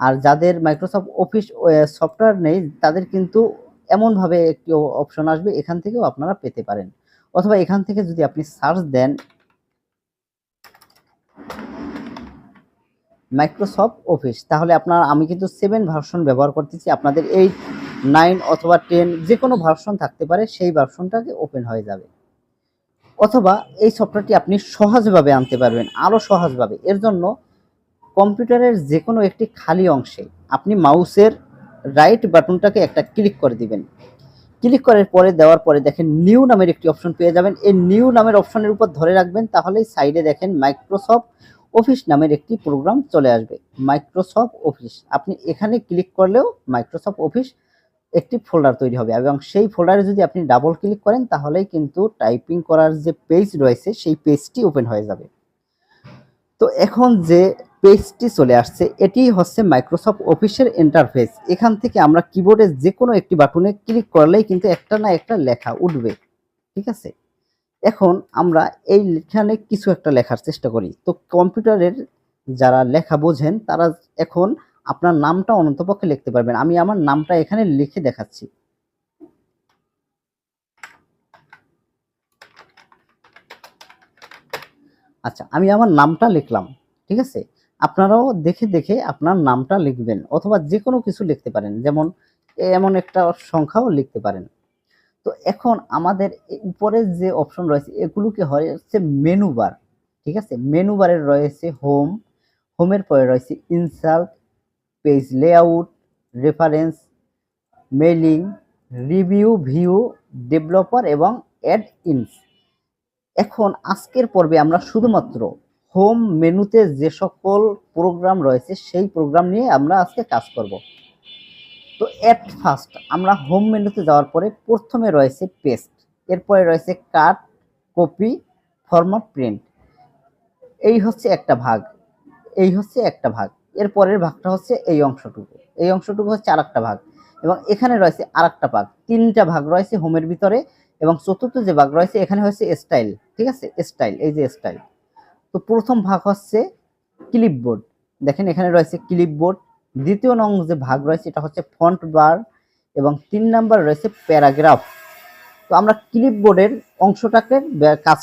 আর যাদের Microsoft office software নেই, তাদের কিন্তু এমনভাবে একটি অপশন আসবে, এখান থেকেও আপনারা পেতে পারেন। অথবা এখান থেকে যদি আপনি সার্চ দেন মাইক্রোসফট অফিস তাহলে আপনার, আমি কিন্তু সেভেন ভার্সন ব্যবহার করতেছি, আপনাদের এইট নাইন অথবা টেন যে কোনো ভার্সন থাকতে পারে, সেই ভার্সনটাকে ওপেন হয়ে যাবে। অথবা এই সফটওয়্যারটি আপনি সহজভাবে আনতে পারবেন আরও সহজভাবে। এর জন্য কম্পিউটারের যে কোনো একটি খালি অংশে আপনি মাউসের রাইট বাটনটাকে একটা ক্লিক করে দিবেন। ক্লিক করার পরে, দেওয়ার পরে দেখেন নিউ নামের একটি অপশন পেয়ে যাবেন। এই নিউ নামের অপশনের উপর ধরে রাখবেন, তাহলেই সাইডে দেখেন মাইক্রোসফট অফিস নামের একটি প্রোগ্রাম চলে আসবে। মাইক্রোসফট অফিস আপনি এখানে ক্লিক করলেও মাইক্রোসফট অফিস একটি ফোল্ডার তৈরি হবে এবং সেই ফোল্ডারে যদি আপনি ডাবল ক্লিক করেন, তাহলেই কিন্তু টাইপিং করার যে পেজ রয়েছে, সেই পেজটি ওপেন হয়ে যাবে। তো এখন যে পেজটি চলে আসছে। এটি হচ্ছে মাইক্রোসফট অফিসের ইন্টারফেস এখান থেকে আমরা কিবোর্ডে যে কোনো একটি বাটনে ক্লিক করলেই কিন্তু একটা না একটা লেখা উঠবে। ঠিক আছে? এখন আমরা এই এখানে কিছু একটা লেখার চেষ্টা করি। তো কম্পিউটারের যারা লেখা বোঝেন, তারা এখন আপনার নামটা অনন্তপক্ষে লিখতে পারবেন। আমি আমার নামটা এখানে লিখে দেখাচ্ছি। আচ্ছা আমি আমার নামটা লিখলাম। ঠিক আছে? আপনারাও দেখে দেখে আপনার নামটা লিখবেন অথবা যে কোনো কিছু লিখতে পারেন। যেমন এমন একটা সংখ্যাও লিখতে পারেন। তো এখন আমাদের এ- উপরে যে অপশন রয়েছে, এগুলোকে হয় হচ্ছে মেনু বার ঠিক আছে? মেনু বারের রয়েছে হোম হোমের পরে রয়েছে insert page layout reference mailing review view developer এবং অ্যাড ইনস এখন আজকের পর্বে আমরা শুধুমাত্র হোম মেনুতে যে সকল প্রোগ্রাম রয়েছে, সেই প্রোগ্রাম নিয়ে আমরা আজকে কাজ করব। তো এট ফার্স্ট আমরা হোম মেনুতে যাওয়ার পরে প্রথমে রয়েছে পেস্ট এরপরে রয়েছে কাট কপি ফরম্যাট প্রিন্ট এই হচ্ছে একটা ভাগ, এই হচ্ছে একটা ভাগ এর পরের ভাগটা হচ্ছে এই অংশটুকু এই অংশটুকু হচ্ছে আরেকটা ভাগ, এবং এখানে রয়েছে আরেকটা ভাগ, তিনটা ভাগ রয়েছে হোমের ভিতরে, এবং চতুর্থ যে ভাগ রয়েছে, এখানে হচ্ছে স্টাইল ঠিক আছে? স্টাইল এই যে স্টাইল তো প্রথম ভাগ হচ্ছে ক্লিপবোর্ড দেখেন এখানে রয়েছে ক্লিপবোর্ড দ্বিতীয় নং যে ভাগ রয়েছে, এটা হচ্ছে ফন্ট বার এবং তিন নাম্বার রয়েছে প্যারাগ্রাফ তো আমরা ক্লিপবোর্ডের অংশটাকে কাজ